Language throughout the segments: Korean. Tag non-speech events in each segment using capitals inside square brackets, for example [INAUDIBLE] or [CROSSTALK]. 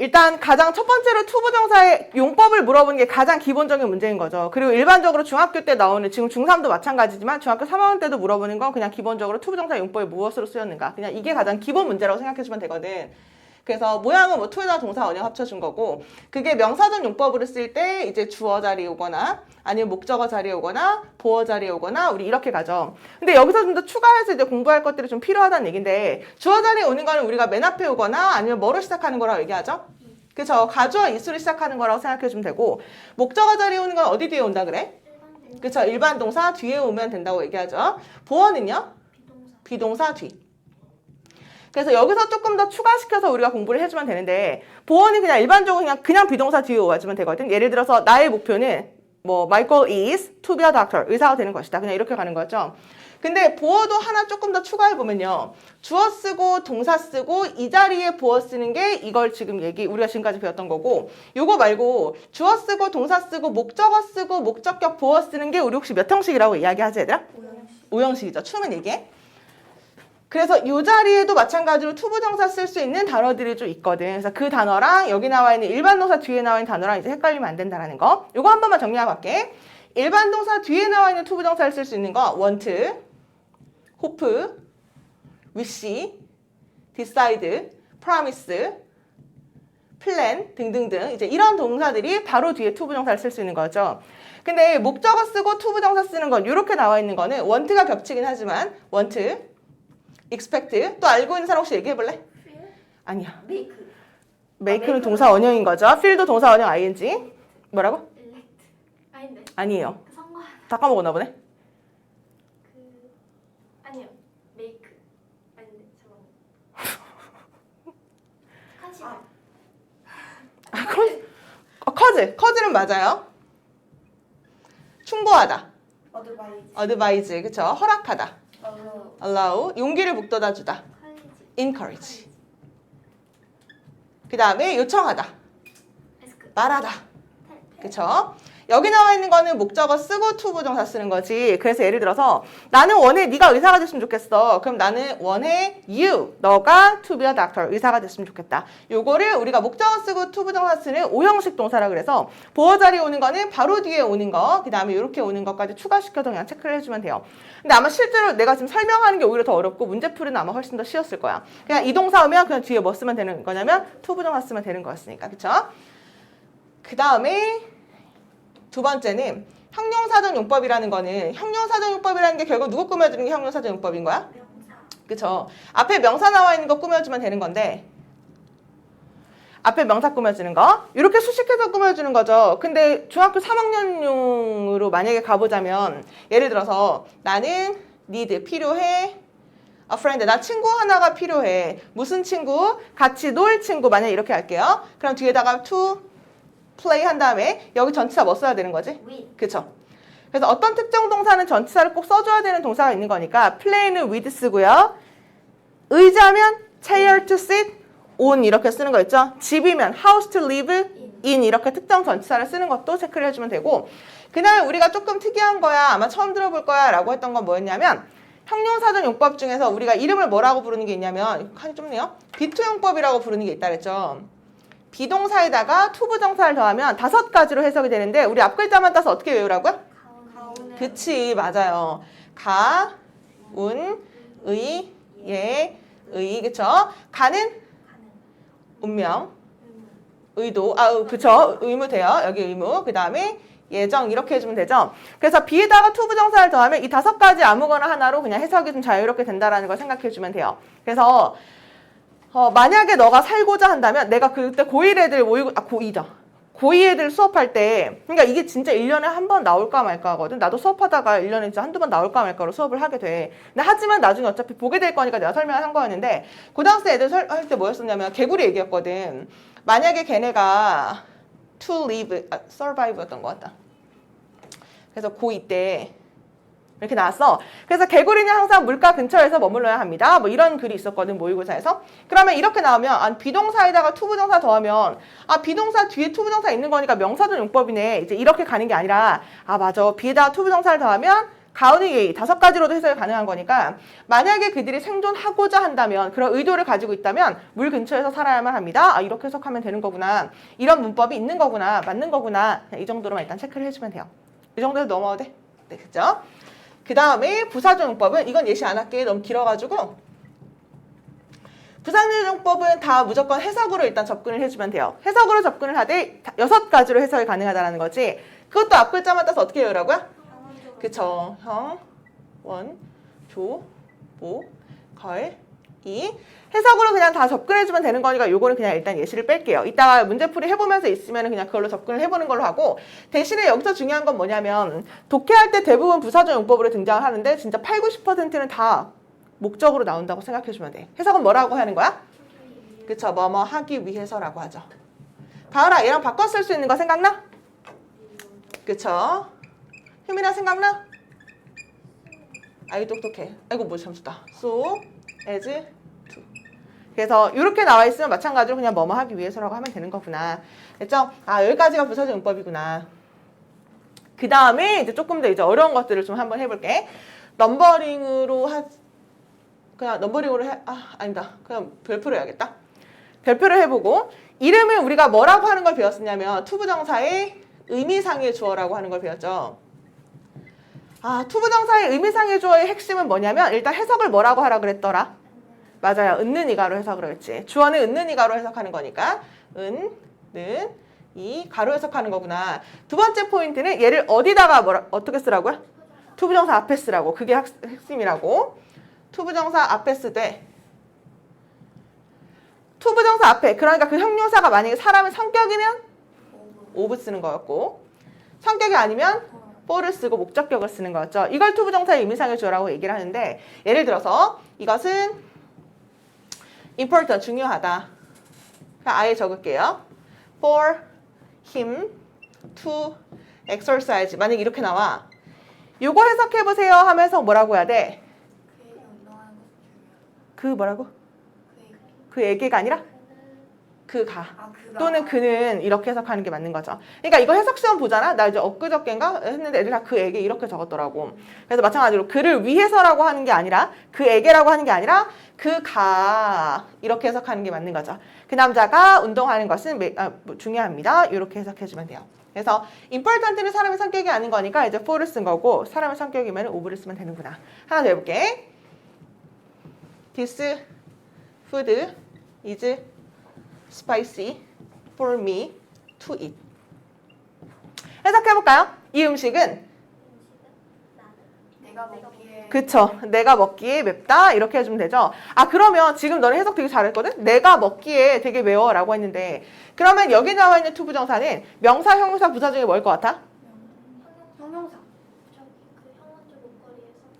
일단 가장 첫 번째로 투부정사의 용법을 물어보는 게 가장 기본적인 문제인 거죠. 그리고 일반적으로 중학교 때 나오는 지금 중3도 마찬가지지만 중학교 3학년 때도 물어보는 건 그냥 기본적으로 투부정사 용법이 무엇으로 쓰였는가. 그냥 이게 가장 기본 문제라고 생각해 주면 되거든. 그래서 모양은 뭐 투에다 동사 원형 합쳐준 거고 그게 명사전 용법으로 쓸 때 이제 주어 자리에 오거나 아니면 목적어 자리에 오거나 보어 자리에 오거나 우리 이렇게 가죠. 근데 여기서 좀 더 추가해서 이제 공부할 것들이 좀 필요하다는 얘기인데 주어 자리에 오는 거는 우리가 맨 앞에 오거나 아니면 뭐로 시작하는 거라고 얘기하죠? 그쵸 가주어 이수로 시작하는 거라고 생각해 주면 되고 목적어 자리에 오는 건 어디 뒤에 온다 그래? 그쵸 일반 동사 뒤에 오면 된다고 얘기하죠. 보어는요? 비동사 뒤. 그래서 여기서 조금 더 추가시켜서 우리가 공부를 해주면 되는데 보어는 그냥 일반적으로 그냥 그냥 비동사 뒤에 와주면 되거든. 예를 들어서 나의 목표는 뭐 goal is to be a doctor 의사가 되는 것이다. 그냥 이렇게 가는 거죠. 근데 보어도 하나 조금 더 추가해 보면요. 주어 쓰고 동사 쓰고 이 자리에 보어 쓰는 게 이걸 지금 얘기 우리가 지금까지 배웠던 거고 요거 말고 주어 쓰고 동사 쓰고 목적어 쓰고 목적격 보어 쓰는 게 우리 혹시 몇 형식이라고 이야기하지 얘들아? 오형식이죠. 추면 얘기해. 그래서 이 자리에도 마찬가지로 투부정사 쓸 수 있는 단어들이 좀 있거든. 그래서 그 단어랑 여기 나와 있는 일반 동사 뒤에 나와 있는 단어랑 이제 헷갈리면 안 된다라는 거. 이거 한 번만 정리하고 갈게. 일반 동사 뒤에 나와 있는 투부정사를 쓸 수 있는 거 want, hope, wish, decide, promise, plan 등등등 이제 이런 동사들이 바로 뒤에 투부정사를 쓸 수 있는 거죠. 근데 목적어 쓰고 투부정사 쓰는 건 이렇게 나와 있는 거는 want가 겹치긴 하지만 want, expect 또 알고 있는 사람 혹시 얘기해 볼래? 아니야. 메이크 make는 동사 원형인 거죠. feel도 동사 원형 ing. 뭐라고? 아닌데 아니에요. 그 선거 다 까먹었나 보네. 그 아니요 메이크 아닌데 잠깐만 [LAUGHS] 아, 아, 커즈. 어, 커즈. 커즈는 맞아요. 충고하다. 어드바이즈 advise. 그쵸? 허락하다. 어 allow. 용기를 북돋아 주다. encourage. 그 다음에 요청하다. 말하다. 텔 그쵸? 여기 나와 있는 거는 목적어 쓰고 to 부정사 쓰는 거지. 그래서 예를 들어서 나는 원해 네가 의사가 됐으면 좋겠어. 그럼 나는 원해 you 너가 to be a doctor 의사가 됐으면 좋겠다. 요거를 우리가 목적어 쓰고 to 부정사 쓰는 오형식 동사라 그래서 보어 자리에 오는 거는 바로 뒤에 오는 거, 그 다음에 이렇게 오는 것까지 추가시켜서 그냥 체크를 해주면 돼요. 근데 아마 실제로 내가 지금 설명하는 게 오히려 더 어렵고 문제 풀이는 아마 훨씬 더 쉬웠을 거야. 그냥 이 동사 오면 그냥 뒤에 뭐 쓰면 되는 거냐면 to 부정사 쓰면 되는 거였으니까, 그쵸? 그 다음에 두 번째는 형용사전 용법이라는 거는 형용사전 용법이라는 게 결국 누구 꾸며주는 게 형용사전 용법인 거야? 그쵸? 앞에 명사 나와 있는 거 꾸며주면 되는 건데 앞에 명사 꾸며주는 거 이렇게 수식해서 꾸며주는 거죠. 근데 중학교 3학년용으로 만약에 가보자면 예를 들어서 나는 need 필요해 a friend 나 친구 하나가 필요해 무슨 친구 같이 놀 친구 만약 이렇게 할게요. 그럼 뒤에다가 to play 한 다음에 여기 전치사 뭐 써야 되는 거지? 위 그쵸? 그래서 어떤 특정 동사는 전치사를 꼭 써줘야 되는 동사가 있는 거니까 play는 with 쓰고요. 의자면 chair to sit, on 이렇게 쓰는 거 있죠? 집이면 house to live, in 이렇게 특정 전치사를 쓰는 것도 체크를 해주면 되고 그날 우리가 조금 특이한 거야 아마 처음 들어볼 거야 라고 했던 건 뭐였냐면 형용사전 용법 중에서 우리가 이름을 뭐라고 부르는 게 있냐면 칸이 좁네요 비투 용법이라고 부르는 게 있다 그랬죠 비동사에다가 투부정사를 더하면 다섯 가지로 해석이 되는데 우리 앞 글자만 따서 어떻게 외우라고요? 그치 맞아요. 가, 운, 의, 예, 의 그쵸? 가는 운명 의도. 아 어, 그쵸? 의무 돼요. 여기 의무. 그 다음에 예정. 이렇게 해주면 되죠? 그래서 비에다가 투부정사를 더하면 이 다섯 가지 아무거나 하나로 그냥 해석이 좀 자유롭게 된다라는 걸 생각해 주면 돼요. 그래서 어, 만약에 너가 살고자 한다면 내가 그때 고1 애들 모의고 아 고2다 고2 애들 수업할 때 그러니까 이게 진짜 1년에 한 번 나올까 말까 하거든. 나도 수업하다가 1년에 진짜 한두 번 나올까 말까로 수업을 하게 돼. 근데 하지만 나중에 어차피 보게 될 거니까 내가 설명을 한 거였는데 고등학생 애들 할때 뭐였었냐면 개구리 얘기였거든. 만약에 걔네가 to live, 아, survive였던 것 같다. 그래서 고2 때 이렇게 나왔어. 그래서 개구리는 항상 물가 근처에서 머물러야 합니다. 뭐 이런 글이 있었거든 모의고사에서. 그러면 이렇게 나오면 아, 비동사에다가 투부정사 더하면 아 비동사 뒤에 투부정사 있는 거니까 명사전 용법이네. 이제 이렇게 가는 게 아니라 아 맞아 비에다가 투부정사를 더하면 가온이 예의 다섯 가지로도 해석이 가능한 거니까 만약에 그들이 생존하고자 한다면 그런 의도를 가지고 있다면 물 근처에서 살아야만 합니다. 아 이렇게 해석하면 되는 거구나. 이런 문법이 있는 거구나. 맞는 거구나. 이 정도로만 일단 체크를 해주면 돼요. 이 정도에서 넘어가도 돼? 네, 그죠? 그 다음에 부사조용법은 이건 예시 안 할게. 너무 길어가지고 부사조용법은 다 무조건 해석으로 일단 접근을 해주면 돼요. 해석으로 접근을 하되 다- 여섯 가지로 해석이 가능하다는 거지. 그것도 앞 글자만 따서 어떻게 외우라고요? 그쵸. 형, 원, 조, 모, 걸, 이. 해석으로 그냥 다 접근해주면 되는 거니까 요거는 그냥 일단 예시를 뺄게요. 이따가 문제풀이 해보면서 있으면 그냥 그걸로 접근을 해보는 걸로 하고 대신에 여기서 중요한 건 뭐냐면 독해할 때 대부분 부사적 용법으로 등장을 하는데 진짜 8, 90%는 다 목적으로 나온다고 생각해주면 돼. 해석은 뭐라고 하는 거야? 그쵸. 뭐뭐 하기 위해서라고 하죠. 가을아 얘랑 바꿔 쓸 수 있는 거 생각나? 그쵸. 효민아 생각나? 아이 똑똑해. 아이고 뭐 잠수다. So, as, to. 그래서 이렇게 나와 있으면 마찬가지로 그냥 뭐뭐 하기 위해서라고 하면 되는 거구나. 됐죠? 아 여기까지가 부사적 용법이구나. 그 다음에 이제 조금 더 이제 어려운 것들을 좀 한번 해볼게. 넘버링으로 하 그냥 넘버링으로 해 아 아니다. 그냥 별표로 해야겠다. 별표를 해보고 이름을 우리가 뭐라고 하는 걸 배웠었냐면 투부정사의 의미상의 주어라고 하는 걸 배웠죠. 아, 투부정사의 의미상의 주어의 핵심은 뭐냐면 일단 해석을 뭐라고 하라 그랬더라? 맞아요. 은는 이가로 해석을 했지. 주어는 은는 이가로 해석하는 거니까 은, 는, 이 가로 해석하는 거구나. 두 번째 포인트는 얘를 어디다가 뭐라 어떻게 쓰라고요? 투부정사 앞에 쓰라고. 그게 학- 핵심이라고. 투부정사 앞에 쓰되 투부정사 앞에 그러니까 그 형용사가 만약에 사람의 성격이면 오브 쓰는 거였고 성격이 아니면 for를 쓰고 목적격을 쓰는 거였죠. 이걸 투부정사의 의미상의 주어라고 얘기를 하는데 예를 들어서 이것은 important 중요하다. 아예 적을게요. for him to exercise 만약 이렇게 나와. 요거 해석해 보세요 하면서 뭐라고 해야 돼? 그 뭐라고? 그. 그 에게가 아니라 그 가. 아 그가. 또는 그는 이렇게 해석하는 게 맞는 거죠. 그러니까 이거 해석 시험 보잖아. 나 이제 엊그저께인가 했는데 애들 다 그에게 이렇게 적었더라고. 그래서 마찬가지로 그를 위해서라고 하는 게 아니라 그에게라고 하는 게 아니라 그가 이렇게 해석하는 게 맞는 거죠. 그 남자가 운동하는 것은 매- 아, 뭐 중요합니다. 이렇게 해석해 주면 돼요. 그래서 important는 사람의 성격이 아닌 거니까 이제 for를 쓴 거고 사람의 성격이면 over를 쓰면 되는구나. 하나 더 해볼게. This food is spicy for me to eat. 해석해볼까요? 이 음식은 내가 먹기에. 그쵸. 내가 먹기에 맵다. 이렇게 해주면 되죠. 아, 그러면 지금 너는 해석 되게 잘했거든? 내가 먹기에 되게 매워. 라고 했는데, 그러면 여기 나와 있는 투부정사는 명사, 형용사, 부사 중에 뭘 것 같아? 형용사.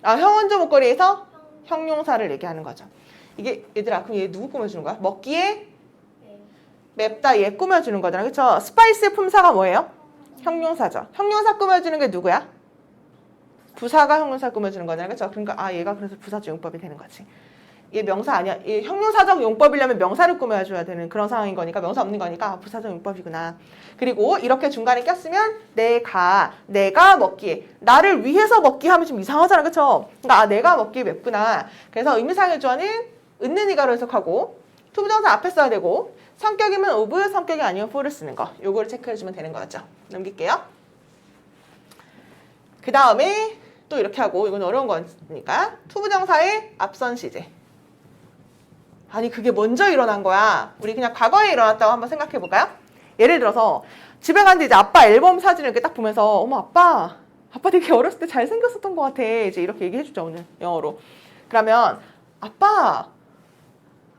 아, 형원조 목걸이에서 형 형용사를 얘기하는 거죠. 이게, 얘들아, 그럼 얘 누구 꾸며주는 거야? 먹기에 네. 맵다. 얘 꾸며주는 거잖아. 그쵸? 스파이스 품사가 뭐예요? 형용사죠. 형용사 꾸며주는 게 누구야? 부사가 형용사 꾸며주는 거잖아요. 그렇죠? 그러니까 아 얘가 그래서 부사적 용법이 되는 거지. 얘 명사 아니야. 얘 형용사적 용법이려면 명사를 꾸며줘야 되는 그런 상황인 거니까 명사 없는 거니까 아, 부사적 용법이구나. 그리고 이렇게 중간에 꼈으면 내가 내가 먹기에 나를 위해서 먹기 하면 좀 이상하잖아. 그렇죠? 그러니까 아 내가 먹기에 맵구나. 그래서 의미상의 주어는 은는 이가로 해석하고 투부정사 앞에 써야 되고 성격이면 of 성격이 아니면 for를 쓰는 거. 요거를 체크해주면 되는 거죠. 넘길게요. 그 다음에 또 이렇게 하고 이건 어려운 거니까 투부정사의 앞선 시제. 아니 그게 먼저 일어난 거야. 우리 그냥 과거에 일어났다고 한번 생각해 볼까요? 예를 들어서 집에 갔는데 이제 아빠 앨범 사진을 이렇게 딱 보면서 어머 아빠 아빠 되게 어렸을 때 잘생겼었던 것 같아. 이제 이렇게 얘기해 주죠 오늘 영어로. 그러면 아빠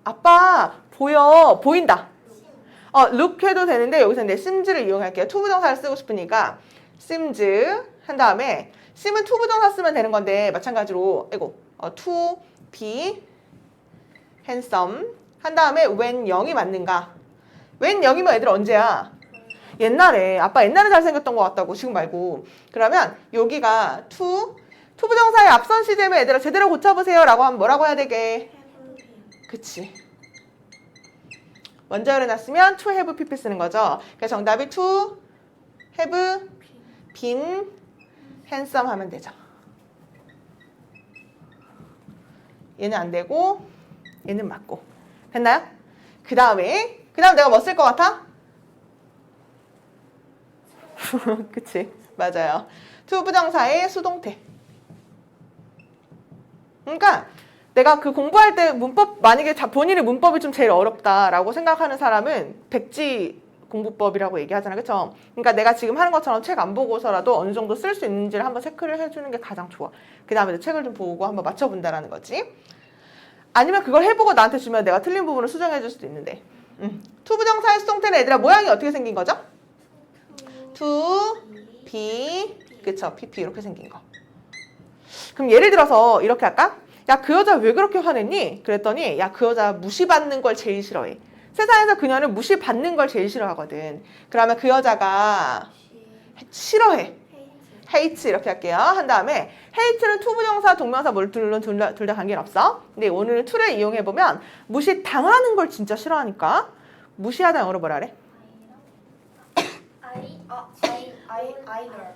아빠 보여 보인다. 어, look 해도 되는데 여기서 내 sims를 이용할게요. 투부정사를 쓰고 싶으니까 sims 한 다음에 sim은 투부정사 쓰면 되는 건데 마찬가지로 이거 어, to be handsome 한 다음에 when 0이 맞는가? when 0이면 애들 언제야? 옛날에 아빠 옛날에 잘생겼던 것 같다고 지금 말고 그러면 여기가 to 투부정사의 앞선 시제면 얘들아 제대로 고쳐보세요 라고 하면 뭐라고 해야 되게? 그치. 먼저 열어놨으면 to have pp 쓰는 거죠. 그래서 정답이 to have been handsome 하면 되죠. 얘는 안 되고 얘는 맞고 됐나요? 그 다음에 그 다음 내가 뭐 쓸 것 같아? [LAUGHS] 그치 맞아요. to 부정사의 수동태. 그러니까 내가 그 공부할 때 문법 만약에 자- 본인의 문법이 좀 제일 어렵다라고 생각하는 사람은 백지 공부법이라고 얘기하잖아 그쵸? 그러니까 내가 지금 하는 것처럼 책 안 보고서라도 어느 정도 쓸 수 있는지를 한번 체크를 해 주는 게 가장 좋아 그 다음에 책을 좀 보고 한번 맞춰 본다라는 거지 아니면 그걸 해 보고 나한테 주면 내가 틀린 부분을 수정해 줄 수도 있는데 음. 투 부정사의 수동태는 얘들아 모양이 어떻게 생긴 거죠? to, be, 그쵸 pp 이렇게 생긴 거 그럼 예를 들어서 이렇게 할까? 야 그 여자 왜 그렇게 화냈니? 그랬더니 야 그 여자 무시받는 걸 제일 싫어해 세상에서 그녀는 무시받는 걸 제일 싫어하거든 그러면 그 여자가 싫어해 hate 이렇게 할게요. 한 다음에 hate는 투 부정사, 동명사 물론 둘다 둘 다 관계는 없어. 근데 오늘은 to를 이용해 보면 무시 당하는 걸 진짜 싫어하니까 무시하다 영어로 뭐라 그래? 아이 아, I, I, either.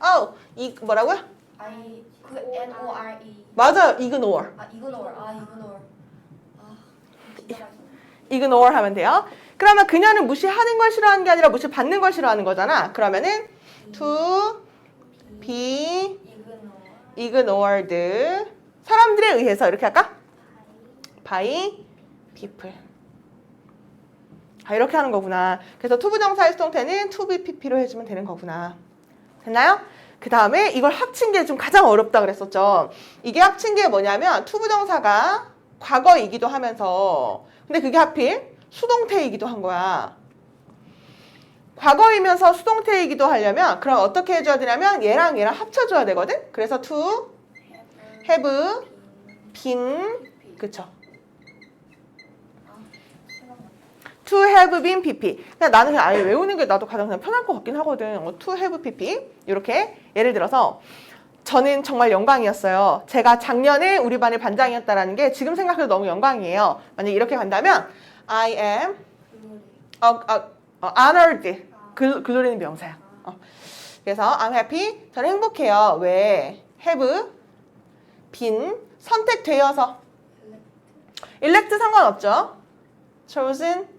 어, 이 뭐라고요? I, 그 N O R E. 맞아요. ignore. 아, ignore. 아, ignore. 아, 진짜 맛있네. ignore 하면 돼요. 그러면 그녀는 무시하는 걸 싫어하는 게 아니라 무시 받는 걸 싫어하는 거잖아. 그러면은 to be ignore. ignored 사람들에 의해서 이렇게 할까? by people. 아, 이렇게 하는 거구나. 그래서 투부정사의 수동태는 to be pp로 해주면 되는 거구나. 됐나요? 그 다음에 이걸 합친 게 좀 가장 어렵다 그랬었죠. 이게 합친 게 뭐냐면 투부정사가 과거이기도 하면서 근데 그게 하필 수동태이기도 한 거야. 과거이면서 수동태이기도 하려면 그럼 어떻게 해줘야 되냐면 얘랑 얘랑 합쳐줘야 되거든. 그래서 to have been 그쵸? To have been pp. 그냥 나는 그냥 아예 외우는 게 나도 가장 그냥 편할 것 같긴 하거든. 어, to have pp. 이렇게 예를 들어서 저는 정말 영광이었어요. 제가 작년에 우리 반의 반장이었다라는 게 지금 생각해도 너무 영광이에요. 만약 이렇게 간다면 I am. 어, 어, 어, honored. 글, 글로리는 명사야. 어. 그래서 I'm happy. 저는 행복해요. 왜? have been 선택되어서 elect 상관없죠. chosen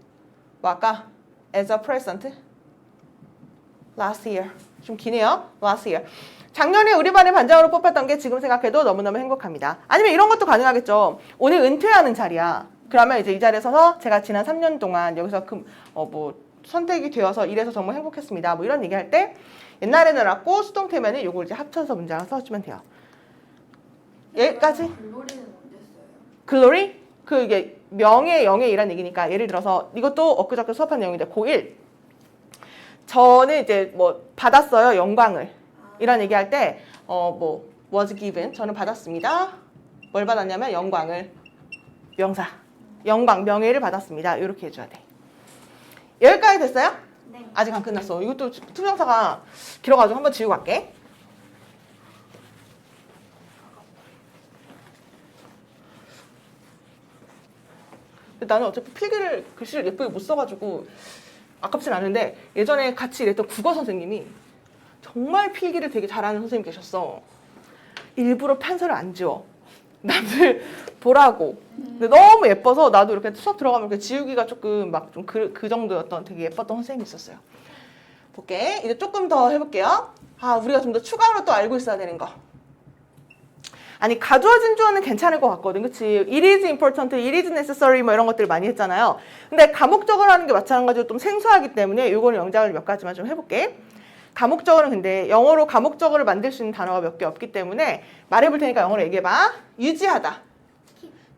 뭐 아까 as a president last year 좀 기네요. last year 작년에 우리 반의 반장으로 뽑혔던 게 지금 생각해도 너무너무 행복합니다. 아니면 이런 것도 가능하겠죠. 오늘 은퇴하는 자리야. 그러면 이제 이 자리에 서서 제가 지난 3년 동안 여기서 그, 어, 뭐 선택이 되어서 이래서 정말 행복했습니다. 뭐 이런 얘기할 때 옛날에는 왔고 수동태면은 요걸 이제 합쳐서 문장을 써주면 돼요. 여기까지 glory는 언제 써요? 글로리 그 이게 명예 영예이란 얘기니까 예를 들어서 이것도 엊그저께 수업한 내용인데 고1 저는 이제 뭐 받았어요 영광을. 이런 얘기할 때 어 뭐 was given 저는 받았습니다. 뭘 받았냐면 영광을. 명사. 영광 명예를 받았습니다. 이렇게 해줘야 돼. 여기까지 됐어요? 네. 아직 안 끝났어. 이것도 투명사가 길어가지고 한번 지우고 갈게 나는 어차피 필기를 글씨를 예쁘게 못 써가지고 아깝진 않은데 예전에 같이 일했던 국어 선생님이 정말 필기를 되게 잘하는 선생님 계셨어. 일부러 판서를 안 지워. [LAUGHS] 남들 보라고. 근데 너무 예뻐서 나도 이렇게 수업 들어가면 이렇게 지우기가 조금 막 좀 그 그 정도였던 되게 예뻤던 선생님이 있었어요. 볼게. 이제 조금 더 해볼게요. 아, 우리가 좀 더 추가로 또 알고 있어야 되는 거. 아니 가주어진 주어는 괜찮을 것 같거든, 그치? It is important, it is necessary 뭐 이런 것들 많이 했잖아요. 근데 가목적으로 하는 게 마찬가지로 좀 생소하기 때문에 이거는 영작을 몇 가지만 좀 해볼게. 가목적어는 근데 영어로 가목적어를 만들 수 있는 단어가 몇 개 없기 때문에 말해볼 테니까 영어로 얘기해봐. 유지하다,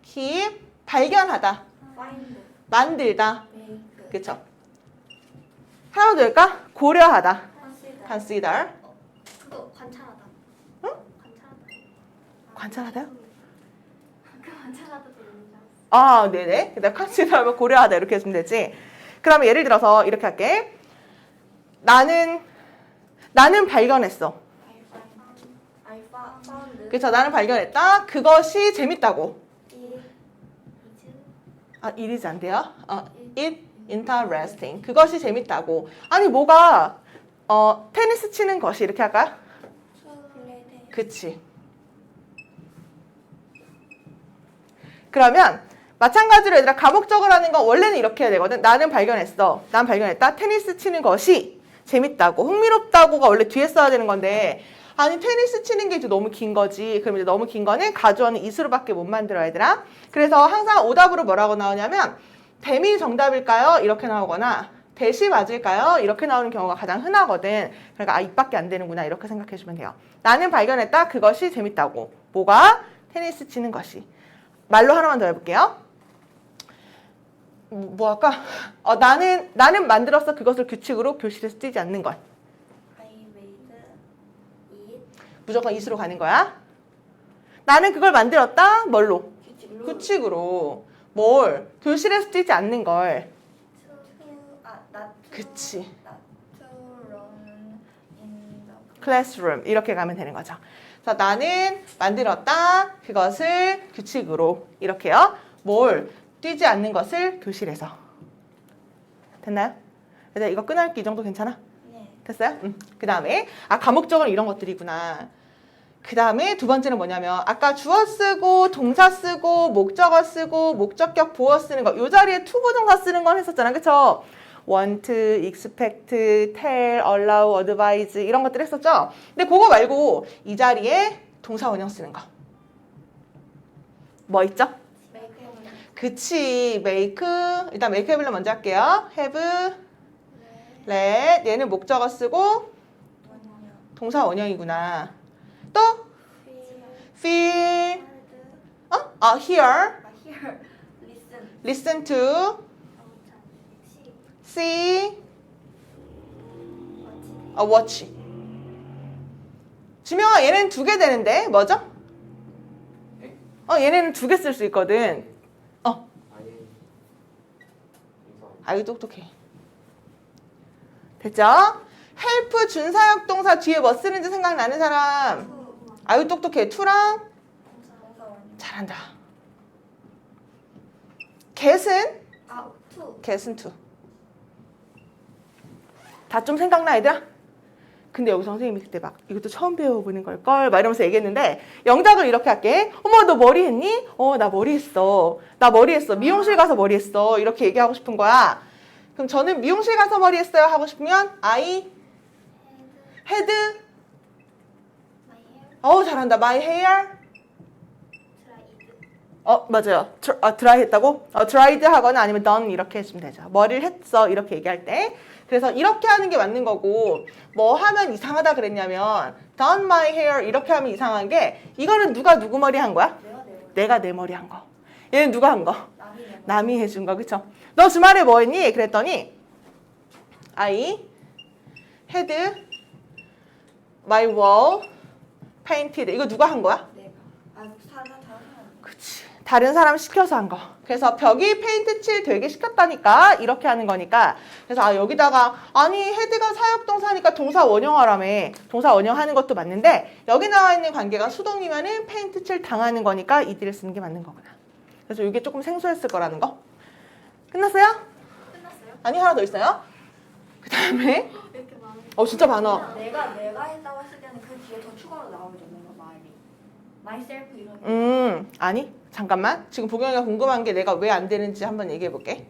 keep, 발견하다, find, 만들다, make, 그쵸? 하나 더 할까? 고려하다, consider. consider, 그거 관찰하다. 응? 관찰하다. 관찰하다요? 그 관찰하다도 있는지 아, 네네. 그다음 컨시더하면 고려하다 이렇게 해주면 되지. 그러면 예를 들어서 이렇게 할게. 나는 나는 발견했어. I fa- found. 그렇죠. 나는 발견했다. 그것이 재밌다고. it, 이즈 아, it is 안 돼요? 어, it interesting. 그것이 재밌다고. 아니 뭐가 어 테니스 치는 것이 이렇게 할까요? 그치. 그러면 마찬가지로 얘들아 가목적으로 하는 건 원래는 이렇게 해야 되거든. 나는 발견했어. 난 발견했다. 테니스 치는 것이 재밌다고 흥미롭다고가 원래 뒤에 써야 되는 건데 아니 테니스 치는 게 이제 너무 긴 거지. 그럼 이제 너무 긴 거는 가주어는 이수로밖에 못 만들어 얘들아. 그래서 항상 오답으로 뭐라고 나오냐면 뱀이 정답일까요? 이렇게 나오거나 대시 맞을까요? 이렇게 나오는 경우가 가장 흔하거든. 그러니까 아 입밖에 안 되는구나 이렇게 생각해 주면 돼요. 나는 발견했다. 그것이 재밌다고. 뭐가? 테니스 치는 것이. 말로 하나만 더 해볼게요. 뭐, 뭐 할까? 어, 나는 나는 만들었어 그것을 규칙으로 교실에서 뛰지 않는 것. I made it 무조건 이수로 가는 거야. 나는 그걸 만들었다. 뭘로? 규칙으로 규칙으로. 뭘? 교실에서 뛰지 않는 걸. to 아 not to 그치. not to run in the classroom 이렇게 가면 되는 거죠. 그래서 나는 만들었다. 그것을 규칙으로 이렇게요. 뭘? 뛰지 않는 것을 교실에서. 됐나요? 그래서 이거 끊을게 이 정도 괜찮아? 네 됐어요? 음. 그 다음에 아 과목적으로 이런 것들이구나. 그 다음에 두 번째는 뭐냐면 아까 주어 쓰고 동사 쓰고 목적어 쓰고 목적격 보어 쓰는 거 이 자리에 투부정사 쓰는 건 했었잖아 그쵸? Want, expect, tell, allow, advise 이런 것들 했었죠? 근데 그거 말고 이 자리에 동사 원형 쓰는 거. 뭐 있죠? 그치, make. 일단 make 해블로 먼저 할게요. have, 네 let. 얘는 목적어 쓰고 동사 원형이구나. 또 feel 어? 아, hear, 아 listen to, 어, see, 아, watch. 지명아, 얘는 두 개 되는데 뭐죠? 네? 어, 얘네는 두 개 쓸 수 있거든. 어, 아유 똑똑해. 됐죠? help 준사역 동사 뒤에 뭐 쓰는지 생각나는 사람? 아유 똑똑해. 투랑 잘한다. get은 아 get은 to. 다 좀 생각나 얘들아? 근데 여기 선생님이 그때 막 이것도 처음 배워보는 걸걸? 막 이러면서 얘기했는데 영작을 이렇게 할게. 어머 너 머리 했니? 어 나 머리 했어. 나 머리 했어. 미용실 가서 머리 했어. 이렇게 얘기하고 싶은 거야. 그럼 저는 미용실 가서 머리 했어요. 하고 싶으면 I 헤드, 어우 잘한다. My hair 어 맞아요 드, 아, 드라이 했다고? 어, dried 하거나 아니면 done 이렇게 해주면 되죠 머리를 했어 이렇게 얘기할 때 그래서 이렇게 하는 게 맞는 거고 뭐 하면 이상하다 그랬냐면 done my hair 이렇게 하면 이상한 게 이거는 누가 누구 머리 한 거야? 내가 내 머리 내가 내 머리 한 거. 얘는 누가 한 거? 남이 남이 해준 거, 그쵸? 너 주말에 뭐 했니? 그랬더니 I had my wall painted. 이거 누가 한 거야? 내가 아 사람 다른 사람 그치. 다른 사람 시켜서 한 거. 그래서 벽이 페인트 칠 되게 시켰다니까 이렇게 하는 거니까. 그래서 아 여기다가 아니 헤드가 사역동사니까 동사 원형하라며. 동사 원형하는 것도 맞는데 여기 나와 있는 관계가 수동이면은 페인트 칠 당하는 거니까 이들을 쓰는 게 맞는 거구나. 그래서 이게 조금 생소했을 거라는 거. 끝났어요? 끝났어요? 아니 하나 더 있어요. 그 다음에 많아? 어 진짜 많아. 내가 내가 했다고 했을 때는 그 뒤에 더 추가로 나오죠 뭔가 말이 myself 이런 거. 음 아니 잠깐만 지금 보경이가 궁금한 게 내가 왜 안 되는지 한번 얘기해 볼게.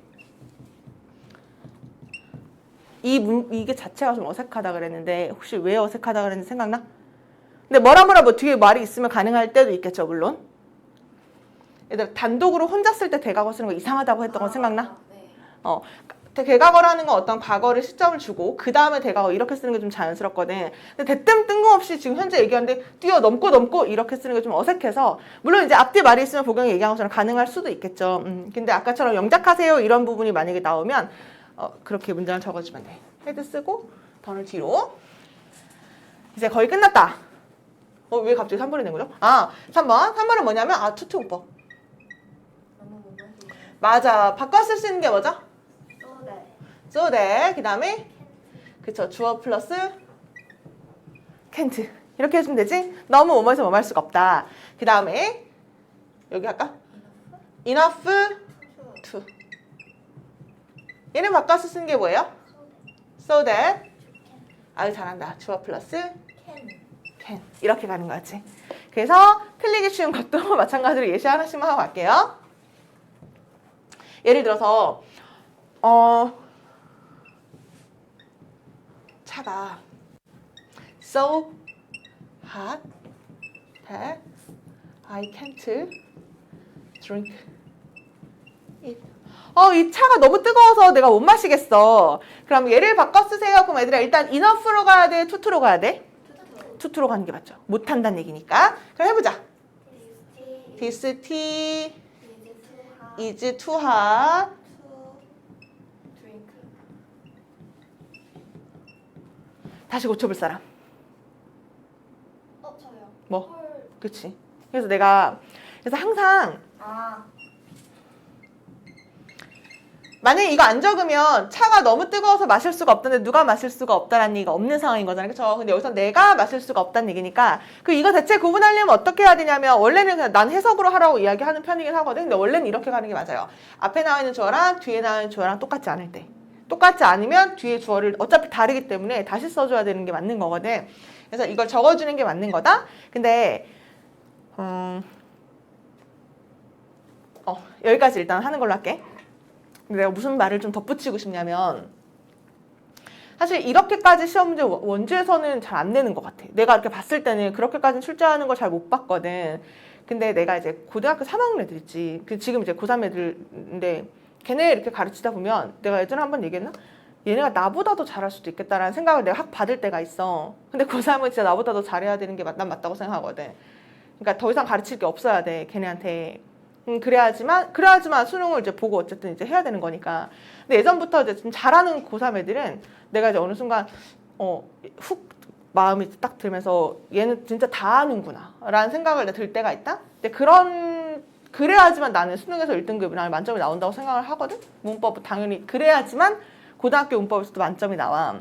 이 문, 이게 자체가 좀 어색하다 그랬는데 혹시 왜 어색하다 그랬는지 생각나? 근데 뭐라 뭐라 뭐 뒤에 말이 있으면 가능할 때도 있겠죠 물론. 얘들 단독으로 혼자 쓸 때 대각어 쓰는 거 이상하다고 했던 거 생각나? 아, 네. 어, 대각어라는 건 어떤 과거를 시점을 주고 그 다음에 대각어 이렇게 쓰는 게 좀 자연스럽거든. 근데 대뜸 뜬금없이 지금 현재 얘기하는데 뛰어넘고 넘고 이렇게 쓰는 게 좀 어색해서 물론 이제 앞뒤 말이 있으면 보경이 얘기한 것처럼 가능할 수도 있겠죠. 음, 근데 아까처럼 영작하세요 이런 부분이 만약에 나오면 어, 그렇게 문장을 적어주면 돼. 헤드 쓰고 던을 뒤로. 이제 거의 끝났다. 어, 왜 갑자기 3번이 된 거죠? 아, 3번. 3번은 뭐냐면 아, 못 봤어요. 맞아. 바꿔 쓸 수 있는 게 뭐죠? So that that 그 다음에. 그쵸 주어 플러스 can't. 이렇게 해주면 되지? 너무 뭐뭐해서 뭐할 수가 없다. 그 다음에 여기 할까? enough to. 얘는 바꿔서 쓰는 게 뭐예요? so that. 아유 잘한다. 주어 플러스 can can. 이렇게 가는 거지. 그래서 틀리기 쉬운 것도 [LAUGHS] 마찬가지로 예시 하나씩만 하고 갈게요. 예를 들어서 어 차가 so hot that I can't drink it. 어, 이 차가 너무 뜨거워서 내가 못 마시겠어. 그럼 얘를 바꿔 쓰세요. 그럼 얘들아 일단 enough로 가야 돼? 투투로 가야 돼? 투투로 가는 게 맞죠. 못 한다는 얘기니까. 그럼 해보자. This tea is too hot too hot. to drink. 다시 고쳐볼 사람. 어 저요. 뭐? 헐. 그치. 그래서 내가 그래서 항상 아 만약에 이거 안 적으면 차가 너무 뜨거워서 마실 수가 없다는데 누가 마실 수가 없다라는 얘기가 없는 상황인 거잖아요. 그렇죠? 근데 여기서 내가 마실 수가 없다는 얘기니까 그 이거 대체 구분하려면 어떻게 해야 되냐면 원래는 그냥 난 해석으로 하라고 이야기하는 편이긴 하거든. 근데 원래는 이렇게 가는 게 맞아요. 앞에 나와 있는 주어랑 뒤에 나와 있는 주어랑 똑같지 않을 때. 똑같지 않으면 뒤에 주어를 어차피 다르기 때문에 다시 써줘야 되는 게 맞는 거거든. 그래서 이걸 적어주는 게 맞는 거다. 근데 음, 어, 여기까지 일단 하는 걸로 할게. 내가 무슨 말을 좀 덧붙이고 싶냐면 사실 이렇게까지 시험 문제 원- 원주에서는 잘 안 내는 것 같아. 내가 이렇게 봤을 때는 그렇게까지 출제하는 걸 잘 못 봤거든. 근데 내가 이제 고등학교 3학년 애들 있지. 그 지금 이제 고3 애들인데 걔네 이렇게 가르치다 보면 내가 예전에 한번 얘기했나? 얘네가 나보다 더 잘할 수도 있겠다라는 생각을 내가 확 받을 때가 있어. 근데 고3은 진짜 나보다 더 잘해야 되는 게 맞, 난 맞다고 생각하거든. 그러니까 더 이상 가르칠 게 없어야 돼, 걔네한테. 음, 그래야지만, 그래야지만 수능을 이제 보고 어쨌든 이제 해야 되는 거니까. 근데 예전부터 이제 좀 잘하는 고3 애들은 내가 이제 어느 순간, 어, 훅 마음이 딱 들면서 얘는 진짜 다 아는구나. 라는 생각을 들 때가 있다? 근데 그런, 그래야지만 나는 수능에서 1등급이나 만점이 나온다고 생각을 하거든? 문법 당연히 그래야지만 고등학교 문법에서도 만점이 나와.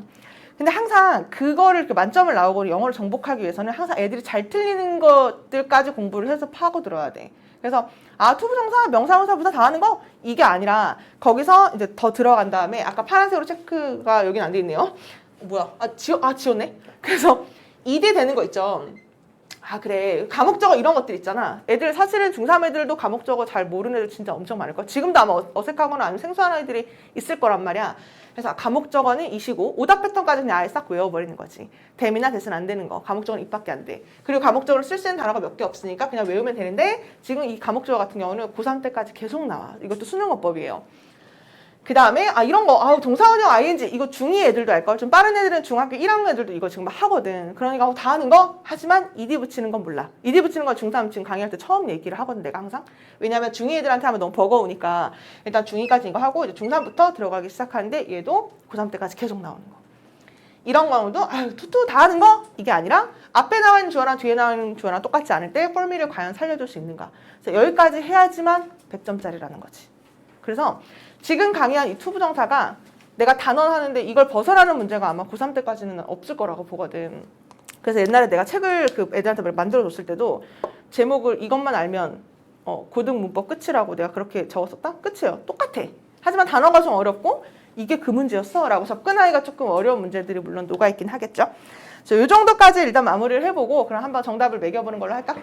근데 항상 그거를 이렇게 만점을 나오고 영어를 정복하기 위해서는 항상 애들이 잘 틀리는 것들까지 공부를 해서 파고 들어야 돼. 그래서 아 투부정사, 명사명사, 부사 다 하는 거 이게 아니라 거기서 이제 더 들어간 다음에 아까 파란색으로 체크가 여긴 안돼 있네요. 어, 뭐야? 아 지워 아 지웠네. 그래서 이대 되는 거 있죠. 아 그래. 감옥적어 이런 것들 있잖아. 애들 사실은 중3 애들도 감옥적어 잘 모르는 애들 진짜 엄청 많을 거야. 지금도 아마 어- 어색하거나 아니면 생소한 아이들이 있을 거란 말이야. 그래서 감옥적어는 이시고 오답 패턴까지 그냥 아예 싹 외워버리는 거지. 대미나 대신 안 되는 거. 감옥적어는 입밖에 안돼. 그리고 감옥적어를 쓸 수 있는 단어가 몇 개 없으니까 그냥 외우면 되는데 지금 이 감옥적어 같은 경우는 고3 때까지 계속 나와. 이것도 수능어법이에요 그 다음에 아 이런 거 아우 동사원형 ing 이거 중2 애들도 알 걸? 좀 빠른 애들은 중학교 1학년 애들도 이거 지금 막 하거든. 그러니까 어, 다 하는 거? 하지만 ed 붙이는 건 몰라. ed 붙이는 건 중3 지금 강의할 때 처음 얘기를 하거든 내가 항상. 왜냐면 중2 애들한테 하면 너무 버거우니까. 일단 중2까지 이거 하고 이제 중3부터 들어가기 시작하는데 얘도 고3 때까지 계속 나오는 거. 이런 경우도 아유 투투 다 하는 거? 이게 아니라 앞에 나와 있는 주어랑 뒤에 나와 있는 주어랑 똑같지 않을 때 폴미를 과연 살려줄 수 있는가. 그래서 여기까지 해야지만 100점짜리라는 거지. 그래서 지금 강의한 이 투부정사가 내가 단언하는데 이걸 벗어나는 문제가 아마 고3 때까지는 없을 거라고 보거든. 그래서 옛날에 내가 책을 그 애들한테 만들어 줬을 때도 제목을 이것만 알면 어, 고등 문법 끝이라고 내가 그렇게 적었었다? 끝이에요. 똑같아. 하지만 단어가 좀 어렵고 이게 그 문제였어? 라고 접근하기가 조금 어려운 문제들이 물론 녹아있긴 하겠죠. 이 정도까지 일단 마무리를 해보고 그럼 한번 정답을 매겨보는 걸로 할까?